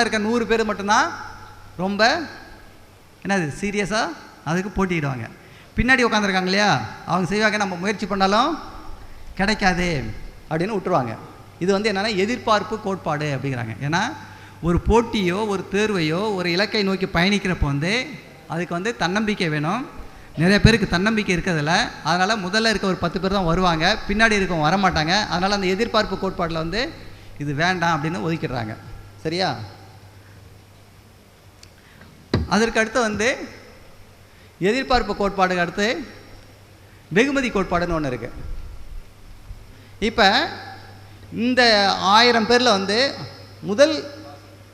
முதல்ல இருக்க நூறு பேர் மட்டும்தான் ரொம்ப என்னது சீரியஸாக அதுக்கு போட்டிடுவாங்க பின்னாடி உட்காந்துருக்காங்க இல்லையா? அவங்க செய்வாங்க நம்ம முயற்சி பண்ணாலும் கிடைக்காது அப்படின்னு விட்டுருவாங்க. இது வந்து என்னென்னா எதிர்பார்ப்பு கோட்பாடு அப்படிங்கிறாங்க. ஏன்னா ஒரு போட்டியோ ஒரு தேர்வையோ ஒரு இலக்கை நோக்கி பயணிக்கிறப்போ வந்து அதுக்கு வந்து தன்னம்பிக்கை வேணும். நிறைய பேருக்கு தன்னம்பிக்கை இருக்கிறதில்ல. அதனால் முதல்ல இருக்க ஒரு பத்து பேர் தான் வருவாங்க. பின்னாடி இருக்கவங்க வரமாட்டாங்க. அதனால் அந்த எதிர்பார்ப்பு கோட்பாட்டில் வந்து இது வேண்டாம் அப்படின்னு ஒதுக்கிடுறாங்க. சரியா? அதற்கு அடுத்து வந்து எதிர்பார்ப்பு கோட்பாடுக்கு அடுத்து வெகுமதி கோட்பாடுன்னு ஒன்று இருக்குது இப்போ இந்த ஆயிரம் பேரில் வந்து முதல்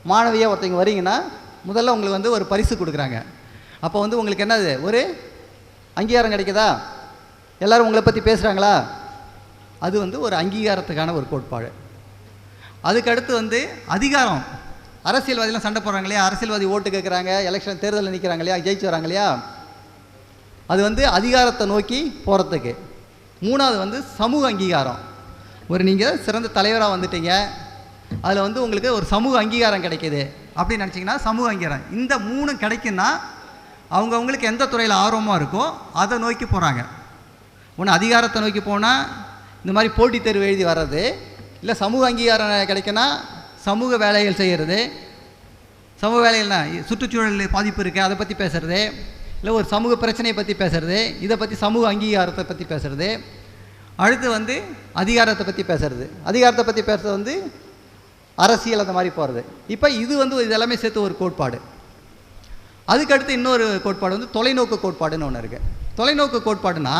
மாணவியாக ஒருத்தங்க வரீங்கன்னா முதல்ல உங்களுக்கு வந்து ஒரு பரிசு கொடுக்குறாங்க. அப்போ வந்து உங்களுக்கு என்னது? ஒரு அங்கீகாரம் கிடைக்குதா? எல்லோரும் உங்களை பற்றி பேசுகிறாங்களா அது வந்து ஒரு அங்கீகாரத்துக்கான ஒரு கோட்பாடு. அதுக்கடுத்து வந்து அதிகாரம். அரசியல்வாதிலாம் சண்டை போடுறாங்க இல்லையா அரசியல்வாதி ஓட்டு கேட்குறாங்க எலெக்ஷன் தேர்தலில் நிற்கிறாங்க இல்லையா ஜெயிச்சு வராங்க இல்லையா அது வந்து அதிகாரத்தை நோக்கி போகிறதுக்கு மூணாவது வந்து சமூக அங்கீகாரம். ஒரு நீங்கள் சிறந்த தலைவராக வந்துட்டீங்க. அதில் வந்து உங்களுக்கு ஒரு சமூக அங்கீகாரம் கிடைக்கிது. அப்படின்னு நினச்சிங்கன்னா சமூக அங்கீகாரம். இந்த மூணு கிடைக்குன்னா அவங்கவுங்களுக்கு எந்த துறையில் ஆர்வமாக இருக்கோ அதை நோக்கி போகிறாங்க ஒன்று அதிகாரத்தை நோக்கி போனால் இந்த மாதிரி போட்டித் தேர்வு எழுதி வர்றது இல்லை சமூக அங்கீகாரம் கிடைக்குன்னா சமூக வேலைகள் செய்கிறது சமூக வேலைகள்னா சுற்றுச்சூழல் பாதிப்பு இருக்குது அதை பற்றி பேசுகிறது இல்லை ஒரு சமூக பிரச்சனையை பற்றி பேசுகிறது இதை பற்றி சமூக அங்கீகாரத்தை பற்றி பேசுகிறது அடுத்து வந்து அதிகாரத்தை பற்றி பேசுறது. அதிகாரத்தை பற்றி பேசுறது வந்து அரசியல் அந்த மாதிரி போகிறது இப்போ இது வந்து இது எல்லாமே சேர்த்து ஒரு கோட்பாடு. அதுக்கடுத்து இன்னொரு கோட்பாடு வந்து தொலைநோக்கு கோட்பாடுன்னு ஒன்று இருக்குது தொலைநோக்கு கோட்பாடுனா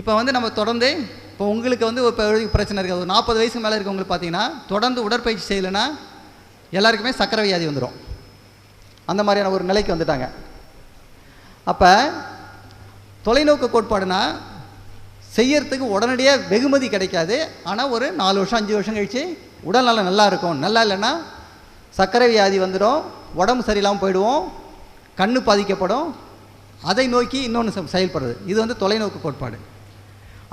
இப்போ வந்து நம்ம தொடர்ந்து இப்போ உங்களுக்கு வந்து இப்போ பிரச்சனை இருக்குது. ஒரு நாற்பது வயசு மேலே இருக்கவங்களுக்கு பார்த்தீங்கன்னா தொடர்ந்து உடற்பயிற்சி செய்யலைன்னா எல்லாருக்குமே சக்கரை வியாதி வந்துடும் அந்த மாதிரியான ஒரு நிலைக்கு வந்துட்டாங்க. அப்போ தொலைநோக்கு கோட்பாடுனா செய்யறதுக்கு உடனடியாக வெகுமதி கிடைக்காது. ஆனால் ஒரு நாலு வருஷம் அஞ்சு வருஷம் கழித்து உடல் நலம் நல்லா இருக்கும். நல்லா இல்லைன்னா சர்க்கரை வியாதி வந்துடும் உடம்பு சரியில்லாமல் போயிடுவோம். கண்ணு பாதிக்கப்படும். அதை நோக்கி இன்னொன்று செயல்படுறது. இது வந்து தொலைநோக்கு கோட்பாடு.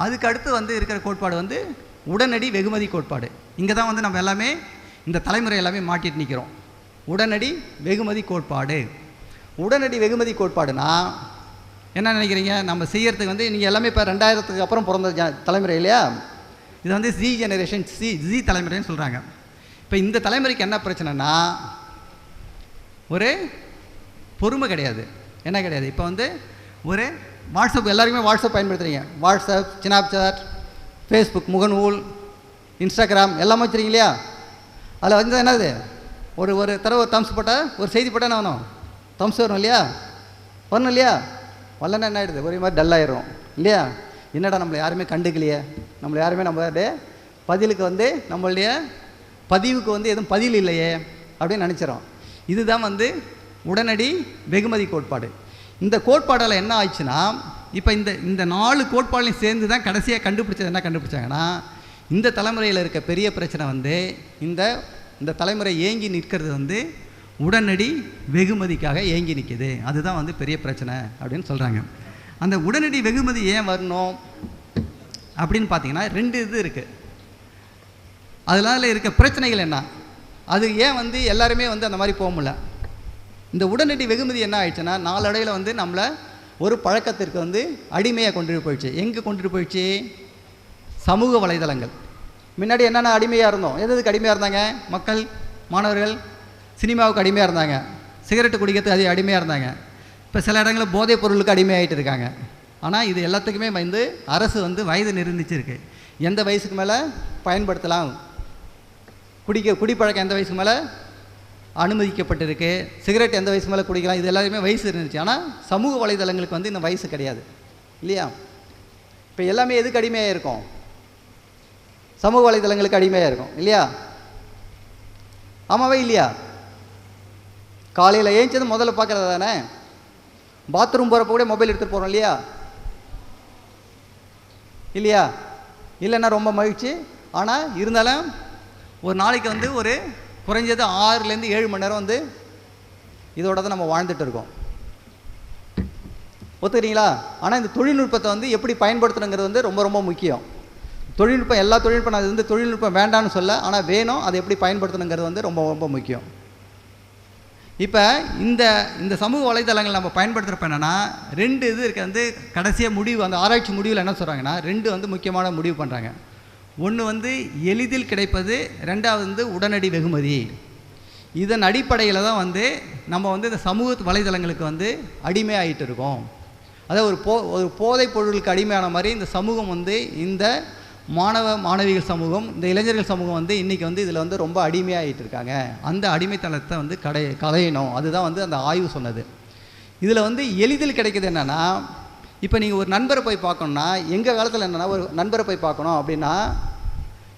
அதுக்கு அடுத்து வந்து இருக்கிற கோட்பாடு வந்து உடனடி வெகுமதி கோட்பாடு. இங்கே தான் வந்து நம்ம எல்லாமே இந்த தலைமுறை எல்லாமே மாட்டிட்டு நிற்கிறோம் உடனடி வெகுமதி கோட்பாடு. உடனடி வெகுமதி கோட்பாடுனா என்ன நினைக்கிறீங்க? நம்ம செய்யறதுக்கு வந்து நீங்கள் எல்லாமே இப்போ ரெண்டாயிரத்துக்கு அப்புறம் பிறந்த ஜ- தலைமுறை இல்லையா? இது வந்து ஜி ஜெனரேஷன் சி ஜி தலைமுறைன்னு சொல்கிறாங்க இப்போ இந்த தலைமுறைக்கு என்ன பிரச்சனைனா ஒரு பொறுமை கிடையாது. என்ன கிடையாது? இப்போ வந்து ஒரு வாட்ஸ்அப் எல்லாருக்குமே வாட்ஸ்அப் பயன்படுத்துறீங்க. வாட்ஸ்அப் ஸ்னாப்சாட் ஃபேஸ்புக் முகநூல் இன்ஸ்டாகிராம் எல்லாமே வச்சுருங்க இல்லையா அதில் வந்து என்னது? ஒரு ஒரு தடவை தம்ஸ் போட்டால் ஒரு செய்தி போட்டால் என்ன வேணும் தம்ஸ் வரும் இல்லையா? வரணும் இல்லையா? வரலன்னா என்ன ஆகிடுது ஒரே மாதிரி டல்லாயிரும் இல்லையா? என்னடா நம்மளை யாருமே கண்டுக்கலையே? நம்மளை யாருமே நம்ம பதிலுக்கு வந்து நம்மளுடைய பதிவுக்கு வந்து எதுவும் பதில் இல்லையே? அப்படின்னு நினச்சிரோம். இதுதான் வந்து உடனடி வெகுமதி கோட்பாடு. இந்த கோட்பாடால் என்ன ஆயிடுச்சுன்னா இப்போ இந்த இந்த நாலு கோட்பாடுலையும் சேர்ந்து தான் கடைசியாக கண்டுபிடிச்சது என்ன கண்டுபிடிச்சாங்கன்னா இந்த தலைமுறையில் இருக்க பெரிய பிரச்சனை வந்து இந்த இந்த தலைமுறை ஏங்கி நிற்கிறது வந்து உடனடி வெகுமதிக்காக ஏங்கி நிற்கிது அதுதான் வந்து பெரிய பிரச்சனை அப்படின்னு சொல்கிறாங்க அந்த உடனடி வெகுமதி ஏன் வரணும் அப்படின்னு பார்த்தீங்கன்னா ரெண்டு இது இருக்குது அதனால இருக்க பிரச்சனைகள் என்ன? அது ஏன் வந்து எல்லாருமே வந்து அந்த மாதிரி போக முடியல? இந்த உடனடி வெகுமதி என்ன ஆயிடுச்சுன்னா நாளடையில் வந்து நம்மளை ஒரு பழக்கத்திற்கு வந்து அடிமையாக கொண்டுட்டு போயிடுச்சு. எங்கே கொண்டுட்டு போயிடுச்சு? சமூக வலைதளங்கள். முன்னாடி என்னென்ன அடிமையாக இருந்தோம். எது எதுக்கு அடிமையாக இருந்தாங்க? மக்கள் மாணவர்கள் சினிமாவுக்கு அடிமையாக இருந்தாங்க. சிகரெட்டு குடிக்கிறதுக்கு அது அடிமையாக இருந்தாங்க. இப்போ சில இடங்களில் போதைப் பொருளுக்கு அடிமையாகிட்டு இருக்காங்க. ஆனால் இது எல்லாத்துக்குமே வந்து அரசு வந்து வயது நிர்ணயிச்சிருக்கு எந்த வயசுக்கு மேலே பயன்படுத்தலாம்? குடிக்க குடிப்பழக்கம் எந்த வயசுக்கு மேலே அனுமதிக்கப்பட்டிருக்கு. சிகரெட் எந்த வயசு மேலே குடிக்கலாம் இது எல்லாருமே வயசு இருந்துச்சு. ஆனால் சமூக வலைதளங்களுக்கு வந்து இந்த வயசு கிடையாது. இல்லையா? இப்போ எல்லாமே எதுக்கு அடிமையாக இருக்கும்? சமூக வலைதளங்களுக்கு அடிமையாக இருக்கும். இல்லையா? ஆமாவே இல்லையா? காலையில் ஏஞ்சது முதல்ல பார்க்குறது தானே? பாத்ரூம் போகிறப்ப கூட மொபைல் எடுத்துகிட்டு போகிறோம் இல்லையா? இல்லையா? இல்லைன்னா ரொம்ப மகிழ்ச்சி. ஆனால் இருந்தாலும் ஒரு நாளைக்கு வந்து ஒரு குறைஞ்சது ஆறுலேருந்து ஏழு மணி நேரம் வந்து இதோட தான் நம்ம வாழ்ந்துட்டு இருக்கோம். ஒத்துக்கிறீங்களா? ஆனால் இந்த தொழில்நுட்பத்தை வந்து எப்படி பயன்படுத்தணுங்கிறது வந்து ரொம்ப ரொம்ப முக்கியம். தொழில்நுட்பம் எல்லா தொழில்நுட்பம் அது வந்து தொழில்நுட்பம் வேண்டாம்னு சொல்ல ஆனால் வேணும் அதை எப்படி பயன்படுத்தணுங்கிறது வந்து ரொம்ப ரொம்ப முக்கியம். இப்போ இந்த இந்த சமூக வலைதளங்கள் நம்ம பயன்படுத்துகிறப்ப என்னென்னா ரெண்டு இது இருக்க. வந்து கடைசியாக முடிவு அந்த ஆராய்ச்சி முடிவில் என்ன சொல்கிறாங்கன்னா ரெண்டு வந்து முக்கியமான முடிவு பண்ணுறாங்க ஒன்று வந்து எளிதில் கிடைப்பது ரெண்டாவது வந்து உடனடி வெகுமதி. இதன் அடிப்படையில் தான் வந்து நம்ம வந்து இந்த சமூக வலைதளங்களுக்கு வந்து அடிமையாகிட்டு இருக்கோம். அதாவது ஒரு போ ஒரு போதைப் பொருளுக்கு அடிமையான மாதிரி இந்த சமூகம் வந்து இந்த மாணவ மாணவிகள் சமூகம் இந்த இளைஞர்கள் சமூகம் வந்து இன்றைக்கி வந்து இதில் வந்து ரொம்ப அடிமையாகிட்டு இருக்காங்க. அந்த அடிமைத்தனத்தை வந்து கடை கலையணும் அதுதான் வந்து அந்த ஆய்வு சொன்னது. இதில் வந்து எளிதில் கிடைக்கிது என்னென்னா இப்போ நீங்கள் ஒரு நண்பரை போய் பார்க்கணுன்னா எங்கள் காலத்தில் என்னென்னா ஒரு நண்பரை போய் பார்க்கணும் அப்படின்னா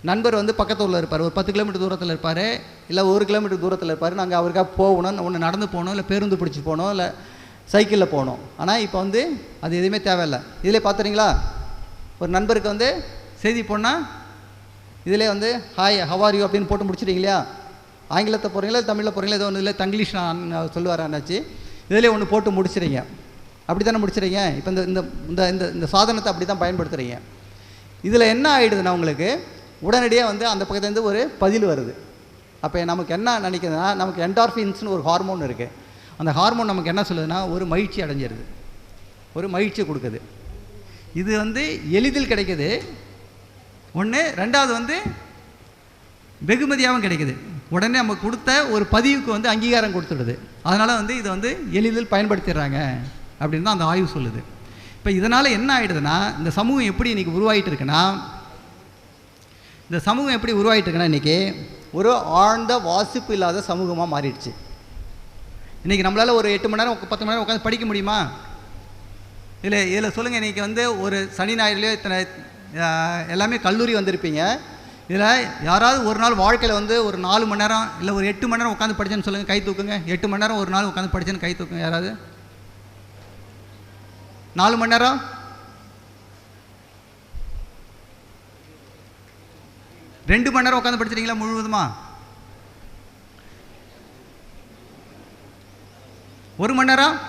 நண்பர் வந்து பக்கத்தூரில் இருப்பார். ஒரு பத்து கிலோமீட்டர் தூரத்தில் இருப்பார். இல்லை ஒரு கிலோமீட்டர் தூரத்தில் இருப்பார். நாங்கள் அவருக்காக போகணும் ஒன்று நடந்து போகணும் இல்லை பேருந்து பிடிச்சி போகணும் இல்லை சைக்கிளில் போகணும். ஆனால் இப்போ வந்து அது எதுவுமே தேவையில்லை. இதிலே பார்த்துறீங்களா ஒரு நண்பருக்கு வந்து செய்தி போனால் இதிலே வந்து ஹாய் ஹவாரியோ அப்படின்னு போட்டு முடிச்சிட்டீங்க இல்லையா? ஆங்கிலத்தை போகிறீங்களா தமிழில் போகிறீங்களா ஏதோ ஒன்று இல்லை தங்கிலீஷ் நான் சொல்லுவார் அண்ணாச்சி. இதிலே ஒன்று போட்டு முடிச்சிடுங்க அப்படி தானே முடிச்சிடுறீங்க இப்போ இந்த இந்த இந்த இந்த இந்த சாதனத்தை அப்படி தான் பயன்படுத்துகிறீங்க இதில் என்ன ஆகிடுதுன்னா உங்களுக்கு உடனடியாக வந்து அந்த பக்கத்துலேருந்து ஒரு பதில் வருது. அப்போ நமக்கு என்ன நினைக்குதுன்னா நமக்கு என்டார்ஃபின்ஸ்னு ஒரு ஹார்மோன் இருக்குது அந்த ஹார்மோன் நமக்கு என்ன சொல்லுதுன்னா ஒரு மகிழ்ச்சி அடைஞ்சிருது. ஒரு மகிழ்ச்சி கொடுக்குது. இது வந்து எளிதில் கிடைக்குது. ஒன்று ரெண்டாவது வந்து வெகுமதியாகவும் கிடைக்குது. உடனே நம்ம கொடுத்த ஒரு பதிவுக்கு வந்து அங்கீகாரம் கொடுத்துடுது. அதனால் வந்து இதை வந்து எளிதில் பயன்படுத்திடுறாங்க. அப்படின்னு தான் அந்த ஆய்வு சொல்லுது. இப்போ இதனால் என்ன ஆகிடுதுன்னா இந்த சமூகம் எப்படி இன்றைக்கி உருவாகிட்டு இருக்குன்னா இந்த சமூகம் எப்படி உருவாகிட்டு இருக்குன்னா இன்றைக்கி ஒரு ஆழ்ந்த வாசிப்பு இல்லாத சமூகமாக மாறிடுச்சு. இன்றைக்கி நம்மளால் ஒரு எட்டு மணி நேரம் பத்து மணி நேரம் உட்காந்து படிக்க முடியுமா? இல்லை இதில் சொல்லுங்கள் இன்றைக்கி வந்து ஒரு சனி ஞாயிறுலேயோ இத்தனை எல்லாமே கல்லூரி வந்திருப்பீங்க. இதில் யாராவது ஒரு நாள் வாழ்க்கையில் வந்து ஒரு நாலு மணி நேரம் இல்லை ஒரு எட்டு மணி நேரம் உட்காந்து படிச்சேன்னு சொல்லுங்கள் கை தூக்குங்க. எட்டு மணி நேரம் ஒரு நாள் உட்காந்து படிச்சேன்னு கை தூக்குங்க யாராவது. நாலு மணி நேரம்? ரெண்டு மணி நேரம் உட்காந்து படிச்சிருக்கீங்களா முழுவதுமா? ஒரு மணி நேரம்?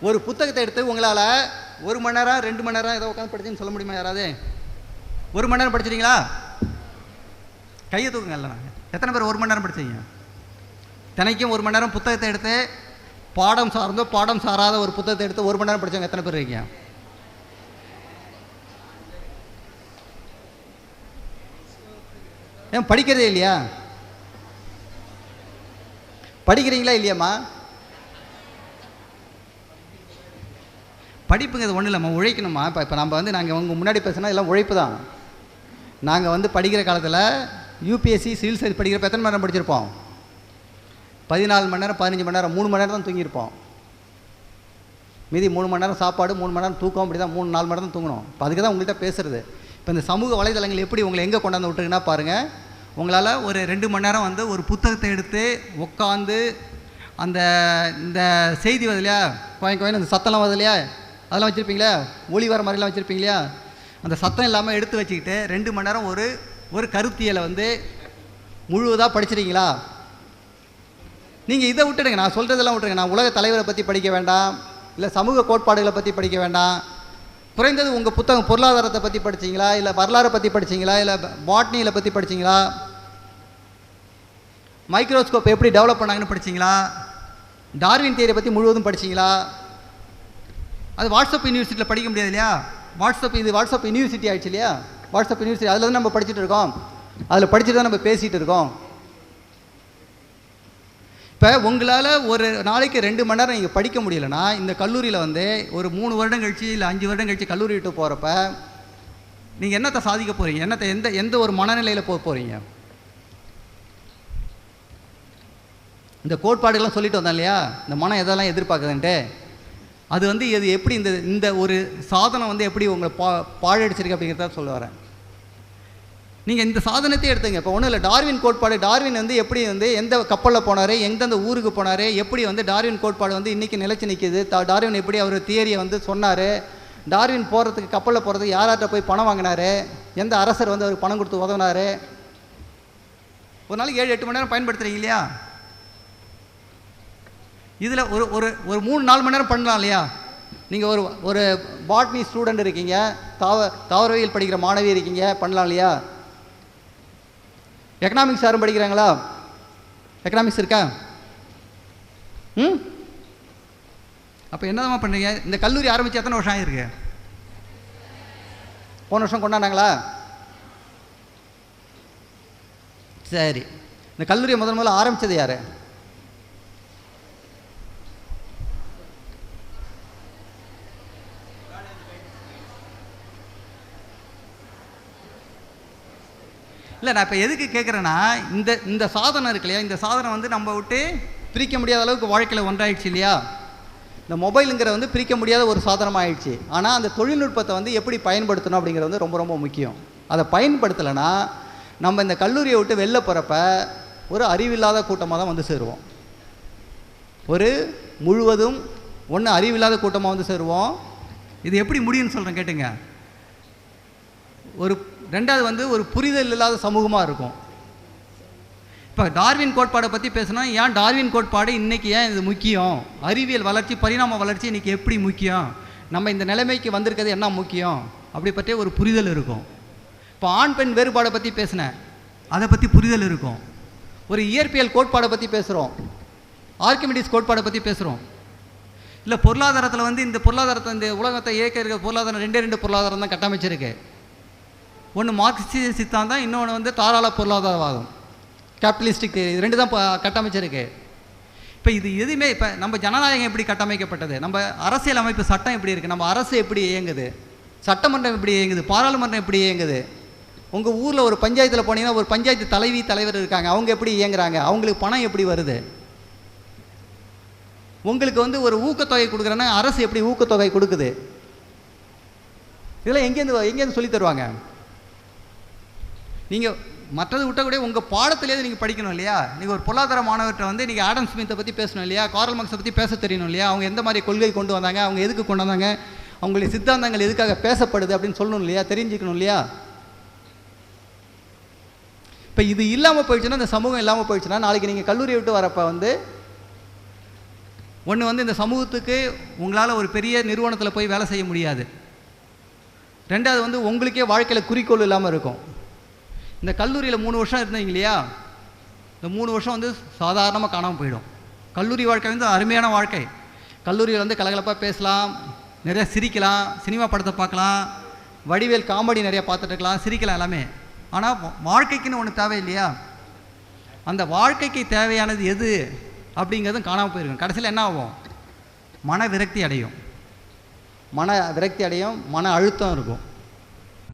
ஒரு புத்தகத்தை எடுத்து உங்களால் ஒரு மணி நேரம் ரெண்டு மணி நேரம் ஏதோ உட்காந்து படிச்சுன்னு சொல்ல முடியுமா யாராவது? ஒரு மணி நேரம் படிச்சிட்டீங்களா? கையை தூக்குங்கல்ல எத்தனை பேர் ஒரு மணி நேரம் படிச்சீங்க? தினைக்கும் ஒரு மணி நேரம் புத்தகத்தை எடுத்து பாடம் சார்ந்தோ பாடம் சாராத ஒரு புத்தகத்தை எடுத்து ஒரு மணி நேரம் படித்தவங்க எத்தனை பேர் இருக்கீங்க? ஏன் படிக்கிறதே இல்லையா? படிக்கிறீங்களா இல்லையாம்மா? படிப்புங்கிறது ஒன்றும் இல்லைம்மா உழைக்கணுமா இப்போ இப்போ நம்ம வந்து நாங்கள் உங்கள் முன்னாடி பேசுனா எல்லாம் உழைப்பு தான். நாங்கள் வந்து படிக்கிற காலத்தில் யூபிஎஸ்சி சிவில் சர்வீஸ் படிக்கிறப்ப எத்தனை மணி நேரம் படிச்சிருப்போம்? பதினாலு மணி நேரம் பதினஞ்சு மணி நேரம் மூணு மணி நேரம் தான் தூங்கியிருப்போம். மீதி மூணு மணி நேரம் சாப்பாடு மூணு மணி நேரம் தூக்கம் அப்படி தான் மூணு நாலு மணி நேரம் தான் தூங்கணும். இப்போ அதுக்கு தான் உங்கள்கிட்ட பேசுறது. இப்போ இந்த சமூக வலைதளங்கள் எப்படி உங்களை எங்கே கொண்டாந்து விட்டுருக்குன்னா பாருங்கள் உங்களால் ஒரு ரெண்டு மணி நேரம் வந்து ஒரு புத்தகத்தை எடுத்து உட்காந்து அந்த இந்த செய்தி வருது இல்லையா? கோயம் கோயம் அந்த சத்தம்லாம் வருது இல்லையா? அதெல்லாம் வச்சுருப்பீங்களா? ஒளி வர மாதிரிலாம் வச்சுருப்பீங்களா அந்த சத்தம் இல்லாமல் எடுத்து வச்சுக்கிட்டு ரெண்டு மணி நேரம் ஒரு ஒரு கருத்தியலை வந்து முழுவதாக படிச்சிருக்கீங்களா? நீங்கள் இதை விட்டுடுங்க நான் சொல்கிறதெல்லாம் விட்டுருங்க நான் உலக தலைவரை பற்றி படிக்க வேண்டாம் இல்லை சமூக கோட்பாடுகளை பற்றி படிக்க வேண்டாம். குறைந்தது உங்கள் புத்தகம் பொருளாதாரத்தை பற்றி படிச்சீங்களா இல்லை வரலாறை பற்றி படிச்சீங்களா இல்லை பாட்னியில் பற்றி படிச்சீங்களா? மைக்ரோஸ்கோப் எப்படி டெவலப் பண்ணாங்கன்னு படிச்சீங்களா? டார்வின் தியரி பற்றி முழுவதும் படிச்சீங்களா? அது வாட்ஸ்அப் யூனிவர்சிட்டியில் படிக்க முடியாது இல்லையா? வாட்ஸ்அப் இது வாட்ஸ்அப் யூனிவர்சிட்டி ஆயிடுச்சு இல்லையா? வாட்ஸ்அப் யூனிவர்சிட்டி அதில் தான் நம்ம படிச்சுட்டு இருக்கோம். அதில் படிச்சுட்டு தான் நம்ம பேசிகிட்டு இருக்கோம். இப்போ உங்களால் ஒரு நாளைக்கு ரெண்டு மணி நேரம் நீங்கள் படிக்க முடியலன்னா இந்த கல்லூரியில் வந்து ஒரு மூணு வருடம் கழிச்சு இல்லை அஞ்சு வருடம் கழிச்சு கல்லூரி விட்டு போகிறப்ப நீங்கள் என்னத்தை சாதிக்க போகிறீங்க என்னத்தை எந்த எந்த ஒரு மனநிலையில் போக போகிறீங்க இந்த கோட்பாடுகள்லாம் சொல்லிட்டு வந்தேன் இல்லையா? இந்த மனம் எதெல்லாம் எதிர்பார்க்குதுன்ட்டு. அது வந்து இது எப்படி இந்த இந்த ஒரு சாதனம் வந்து எப்படி உங்களை பா பாழடிச்சிருக்கு அப்படிங்கிறத சொல்ல வரேன். நீங்கள் இந்த சாதனத்தை எடுத்துங்க. இப்போ ஒன்றும் இல்லை. டார்வின் கோட்பாடு டார்வின் வந்து எப்படி வந்து எந்த கப்பலில் போனார் எந்தெந்த ஊருக்கு போனார் எப்படி வந்து டார்வின் கோட்பாடு வந்து இன்றைக்கி நிலச்சி நிற்கிது தா- டார்வின் எப்படி அவர் தியரியை வந்து சொன்னார் டார்வின் போகிறதுக்கு கப்பலில் போகிறதுக்கு யார்கிட்ட போய் பணம் வாங்கினாரு எந்த அரசர் வந்து அவருக்கு பணம் கொடுத்து உதவினார்? ஒரு நாளைக்கு ஏழு எட்டு மணி நேரம் பயன்படுத்துறீங்க இல்லையா? இதில் ஒரு ஒரு ஒரு மூணு நாலு மணி நேரம் பண்ணலாம் இல்லையா? நீங்கள் ஒரு ஒரு பாட்னி ஸ்டூடெண்ட் இருக்கீங்க தாவ தாவரவியல் படிக்கிற மாணவி இருக்கீங்க பண்ணலாம் இல்லையா? எக்கனாமிக்ஸ் யாரும் படிக்கிறாங்களா? எக்கனாமிக்ஸ் இருக்கா? ம்? அப்போ என்னதாம்மா பண்ணுறீங்க இந்த கல்லூரி ஆரம்பித்து எத்தனை வருஷம் ஆகிருக்கு போன வருஷம் கொண்டாண்டாங்களா சரி. இந்த கல்லூரியை முதல் முதல்ல ஆரம்பித்தது யார்? இல்லை நான் இப்போ எதுக்கு கேட்குறேன்னா இந்த இந்த சாதனம் இருக்கு இல்லையா? இந்த சாதனம் வந்து நம்ம விட்டு பிரிக்க முடியாத அளவுக்கு வாழ்க்கையில் ஒன்றாயிடுச்சு இல்லையா? இந்த மொபைலுங்கிற வந்து பிரிக்க முடியாத ஒரு சாதனமாக ஆயிடுச்சு. ஆனால் அந்த தொழில்நுட்பத்தை வந்து எப்படி பயன்படுத்தணும் அப்படிங்கிறது வந்து ரொம்ப ரொம்ப முக்கியம். அதை பயன்படுத்தலைன்னா நம்ம இந்த கல்லூரியை விட்டு வெளில போகிறப்ப ஒரு அறிவில்லாத கூட்டமாக தான் வந்து சேருவோம். ஒரு முழுவதும் ஒன்று அறிவில்லாத கூட்டமாக வந்து சேருவோம். இது எப்படி முடியும்னு சொல்கிறேன் கேட்டுங்க. ஒரு ரெண்டாவது வந்து ஒரு புரிதல் இல்லாத சமூகமாக இருக்கும். இப்போ டார்வின் கோட்பாடை பற்றி பேசினா ஏன் டார்வின் கோட்பாடு இன்றைக்கி ஏன் இது முக்கியம்? அறிவியல் வளர்ச்சி பரிணாம வளர்ச்சி இன்றைக்கி எப்படி முக்கியம்? நம்ம இந்த நிலைமைக்கு வந்திருக்கிறது என்ன முக்கியம்? அப்படி பற்றிய ஒரு புரிதல் இருக்கும். இப்போ ஆண் பெண் வேறுபாடை பற்றி பேசினேன். அதை பற்றி புரிதல் இருக்கும். ஒரு இயற்பியல் கோட்பாடை பற்றி பேசுகிறோம் ஆர்கிமிடிஸ் கோட்பாடை பற்றி பேசுகிறோம் இல்லை பொருளாதாரத்தில் வந்து இந்த பொருளாதாரத்தை இந்த உலகத்தை இயக்க இருக்க பொருளாதாரம் ரெண்டே ரெண்டு பொருளாதாரம் தான் கட்டமைச்சிருக்கு. ஒன்று மார்க்சிய சித்தாந்தம் இன்னொன்று வந்து தாராள பொருளாதாரவாதம். கேபிட்டலிஸ்டிக் இது ரெண்டு தான் இப்போ கட்டமைச்சிருக்கு. இப்போ இது எதுவுமே இப்போ நம்ம ஜனநாயகம் எப்படி கட்டமைக்கப்பட்டது? நம்ம அரசியல் அமைப்பு சட்டம் எப்படி இருக்குது நம்ம அரசு எப்படி இயங்குது? சட்டமன்றம் எப்படி இயங்குது? பாராளுமன்றம் எப்படி இயங்குது? உங்கள் ஊரில் ஒரு பஞ்சாயத்தில் போனீங்கன்னா ஒரு பஞ்சாயத்து தலைவி தலைவர் இருக்காங்க. அவங்க எப்படி இயங்குறாங்க? அவங்களுக்கு பணம் எப்படி வருது? உங்களுக்கு வந்து ஒரு ஊக்கத்தொகை கொடுக்குறேன்னா அரசு எப்படி ஊக்கத்தொகை கொடுக்குது? இதெல்லாம் எங்கேருந்து எங்கேருந்து சொல்லி தருவாங்க? நீங்கள் மற்றது விட்ட கூட உங்கள் பாடத்திலேயே நீங்கள் படிக்கணும் இல்லையா? நீங்கள் ஒரு பொருளாதார மாணவர்கிட்ட வந்து நீங்கள் ஆடம் ஸ்மித்தை பற்றி பேசணும் இல்லையா? காரல் மார்க்ஸை பற்றி பேச தெரியணும் இல்லையா? அவங்க எந்த மாதிரி கொள்கை கொண்டு வந்தாங்க? அவங்க எதுக்கு கொண்டு வந்தாங்க? அவங்களுடைய சித்தாந்தங்கள் எதுக்காக பேசப்படுது அப்படின்னு சொல்லணும் இல்லையா? தெரிஞ்சுக்கணும் இல்லையா? இப்போ இது இல்லாமல் போயிடுச்சுன்னா இந்த சமூகம் இல்லாமல் போயிடுச்சுன்னா நாளைக்கு நீங்கள் கல்லூரியை விட்டு வரப்போ வந்து ஒன்று வந்து இந்த சமூகத்துக்கு உங்களால் ஒரு பெரிய நிறுவனத்தில் போய் வேலை செய்ய முடியாது. ரெண்டாவது வந்து உங்களுக்கே வாழ்க்கையில் குறிக்கோள் இல்லாமல் இருக்கும். இந்த கல்லூரியில் மூணு வருஷம் இருந்தீங்க இல்லையா? இந்த மூணு வருஷம் வந்து சாதாரணமாக காணாமல் போயிடும். கல்லூரி வாழ்க்கை வந்து அருமையான வாழ்க்கை. கல்லூரியில் வந்து கலகலப்பாக பேசலாம் நிறையா சிரிக்கலாம் சினிமா படத்தை பார்க்கலாம் வடிவேல் காமெடி நிறையா பார்த்துட்டு இருக்கலாம் சிரிக்கலாம் எல்லாமே. ஆனால் வாழ்க்கைக்குன்னு ஒன்று தேவை இல்லையா? அந்த வாழ்க்கைக்கு தேவையானது எது அப்படிங்கிறதும் காணாமல் போயிருக்கும். கடைசியில் என்ன ஆகும்? மன விரக்தி அடையும். மன விரக்தி அடையும் மன அழுத்தம் இருக்கும்.